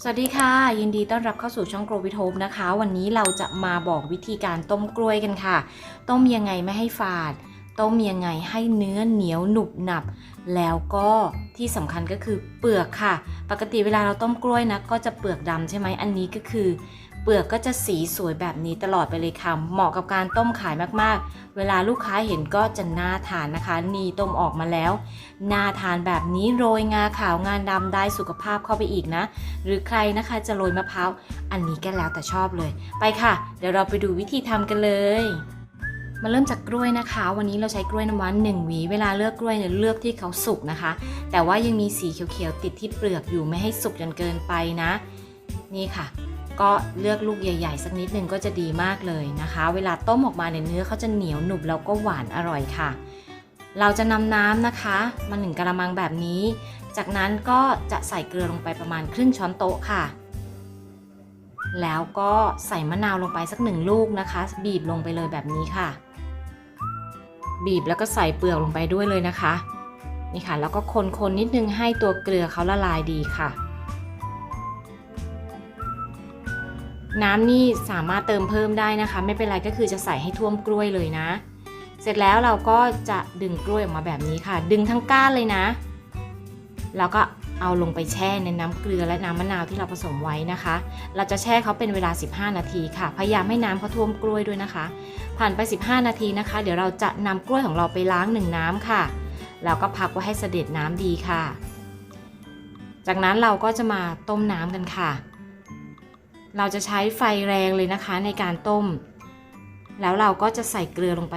สวัสดีค่ะ ยินดีต้อนรับเข้าสู่ช่องโกลวิทโฮมนะคะ วันนี้เราจะมาบอกวิธีการต้มกล้วยกันค่ะ ต้มยังไงไม่ให้ฝาด ต้มยังไงให้เนื้อเหนียวหนุบหนับ แล้วก็ที่สำคัญก็คือเปลือกค่ะ ปกติเวลาเราต้มกล้วยนะก็จะเปลือกดำใช่ไหมอันนี้ก็คือ เปลือกก็จะสีสวยแบบนี้ตลอดไปเลยค่ะเหมาะกับการต้มขายมากๆ เวลาลูกค้าเห็นก็จะน่าทานนะคะ นี่ต้มออกมาแล้วน่าทานแบบนี้โรยงาขาวงานดำได้สุขภาพเข้าไปอีกนะ หรือใครนะคะจะโรยมะพร้าวอันนี้ก็แล้วแต่ชอบเลย ไปค่ะ เดี๋ยวเราไปดูวิธีทำกันเลยมาเริ่มจากกล้วยนะคะ วันนี้เราใช้กล้วยน้ำว้าหนึ่งหวี เวลาเลือกกล้วยเนี่ยเลือกที่เขาสุกนะคะ แต่ว่ายังมีสีเขียวๆติดที่เปลือกอยู่ไม่ให้สุกจนเกินไปนะ นี่ค่ะ ก็เลือกลูกใหญ่ๆ สักนิดนึงก็จะดีมากเลยนะคะ เวลาต้มออกมาเนี่ยเนื้อเขาจะเหนียวหนุบแล้วก็หวานอร่อยค่ะ เราจะนำน้ำนะคะมาหนึ่งกระมังแบบนี้ จากนั้นก็จะใส่เกลือลงไปประมาณครึ่งช้อนโต๊ะค่ะ แล้วก็ใส่มะนาวลงไปสักหนึ่งลูกนะคะ บีบลงไปเลยแบบนี้ค่ะ บีบแล้วก็ใส่เปลือกลงไปด้วยเลยนะคะ นี่ค่ะ แล้วก็คนๆนิดนึงให้ตัวเกลือเขาละลายดีค่ะ น้ำนี่สามารถเติมเพิ่มได้นะคะ ไม่เป็นไรก็คือจะใส่ให้ท่วมกล้วยเลยนะ เสร็จแล้วเราก็จะดึงกล้วยออกมาแบบนี้ค่ะ ดึงทั้งก้านเลยนะ แล้วก็เอาลงไปแช่ในน้ำเกลือและน้ำมะนาวที่เราผสมไว้นะคะ เราจะแช่เขาเป็นเวลา 15 นาทีค่ะ พยายามให้น้ำเขาท่วมกล้วยด้วยนะคะ ผ่านไป 15 นาทีนะคะ เดี๋ยวเราจะนำกล้วยของเราไปล้างหนึ่งน้ำค่ะ แล้วก็พักไว้ให้เสด็จน้ำดีค่ะ จากนั้นเราก็จะมาต้มน้ำกันค่ะ เราจะใช้ไฟแรงเลยนะคะในการต้ม แล้วเราก็จะใส่เกลือลงไป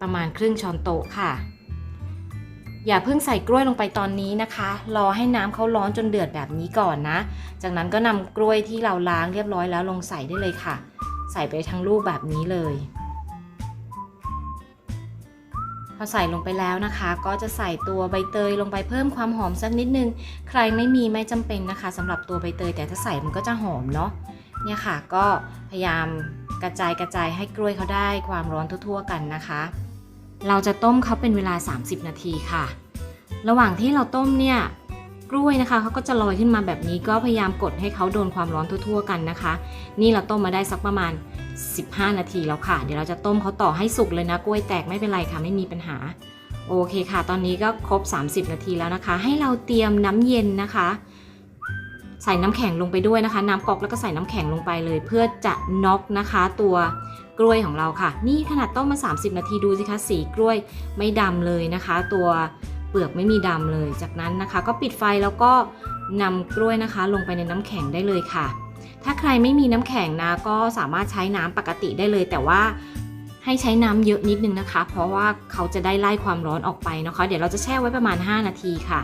ประมาณครึ่งช้อนโต๊ะค่ะ อย่าเพิ่งใส่กล้วยลงไปตอนนี้นะคะ รอให้น้ำเขาร้อนจนเดือดแบบนี้ก่อนนะ จากนั้นก็นำกล้วยที่เราล้างเรียบร้อยแล้วลงใส่ได้เลยค่ะ ใส่ไปทั้งลูกแบบนี้เลย พอใส่ลงไปแล้วนะคะ ก็จะใส่ตัวใบเตยลงไปเพิ่มความหอมสักนิดนึง ใครไม่มีไม่จำเป็นนะคะสำหรับตัวใบเตยแต่ถ้าใส่มันก็จะหอมเนาะเนี่ยค่ะก็พยายามกระจายกระจายให้กล้วยเขาได้ความร้อนทั่วๆกันนะคะ เราจะต้มเขาเป็นเวลา 30 นาทีค่ะ ระหว่างที่เราต้มเนี่ยกล้วยนะคะเขาก็จะลอยขึ้นมาแบบนี้ก็พยายามกดให้เขาโดนความร้อนทั่วๆกันนะคะ นี่เราต้มมาได้สักประมาณ 15 นาทีแล้วค่ะ เดี๋ยวเราจะต้มเขาต่อให้สุกเลยนะกล้วยแตกไม่เป็นไรค่ะไม่มีปัญหา โอเคค่ะ ตอนนี้ก็ครบ 30 นาทีแล้วนะคะ ให้เราเตรียมน้ำเย็นนะคะ ใส่น้ำแข็งลงไปด้วยนะคะ น้ำก๊อกแล้วก็ใส่น้ำแข็งลงไปเลย เพื่อจะน็อกนะคะ ตัวกล้วยของเราค่ะ นี่ขนาดต้มมา 30 นาทีดูสิคะสีกล้วยไม่ดำเลยนะคะ ตัวเปลือกไม่มีดำเลย จากนั้นนะคะ ก็ปิดไฟแล้วก็นำกล้วยนะคะ ลงไปในน้ำแข็งได้เลยค่ะ ถ้าใครไม่มีน้ำแข็งนะ ก็สามารถใช้น้ำปกติได้เลย แต่ว่าให้ใช้น้ำเยอะนิดนึงนะคะ เพราะว่าเขาจะได้ไล่ความร้อนออกไปนะคะ เดี๋ยวเราจะแช่ไว้ประมาณ 5 นาทีค่ะ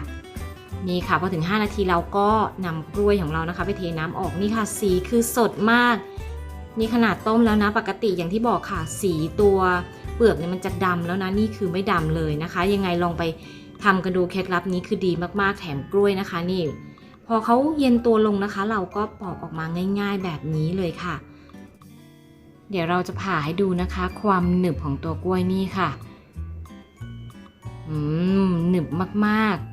นี่ค่ะพอถึง 5 นาทีเราก็นำกล้วยของเรานะคะ ไปเทน้ำออกนี่ค่ะ สีคือสดมากนี่ขนาดต้มแล้วนะปกติอย่างที่บอกค่ะ สีตัวเปลือกเนี่ยมันจะดำแล้วนะนี่คือไม่ดำเลยนะคะ ยังไงลองไปทำกันดูเคล็ดลับนี้คือดีมากๆแถมกล้วยนะคะนี่ อเขาเย็นตัวลงนะคะ เราก็ปอกออกมาง่าย ๆ แบบนี้เลยค่ะ เดี๋ยวเราจะผ่าให้ดูนะคะ ความหนึบของตัวกล้วยนี่ค่ะอืมหนึบมากๆ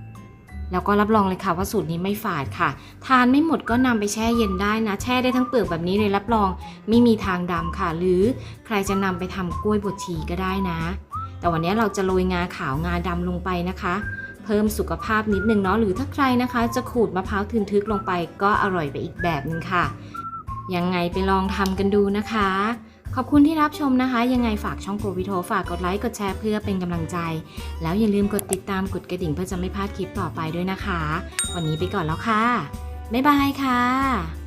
แล้วก็รับรองเลยค่ะว่าสูตรนี้ไม่ฝาดค่ะ ทานไม่หมดก็นำไปแช่เย็นได้นะ แช่ได้ทั้งเปลือกแบบนี้เลยรับรองไม่มีทางดำค่ะ หรือใครจะนำไปทำกล้วยบดชีก็ได้นะ แต่วันนี้เราจะโรยงาขาวงาดำลงไปนะคะ พิ่มสุขภาพนิดนึงเนาะหรือถ้าใครนะคะ จะขูดมะพร้าวทึนทึกลงไปก็อร่อยไปอีกแบบนึงค่ะ ยังไงไปลองทำกันดูนะคะ ขอบคุณที่รับชมนะคะ ยังไงฝากช่องโกวิโทฝากกดไลค์กดแชร์เพื่อเป็นกำลังใจ แล้วอย่าลืมกดติดตามกดกระดิ่งเพื่อจะไม่พลาดคลิปต่อไปด้วยนะคะ วันนี้ไปก่อนแล้วค่ะบ๊ายบายค่ะ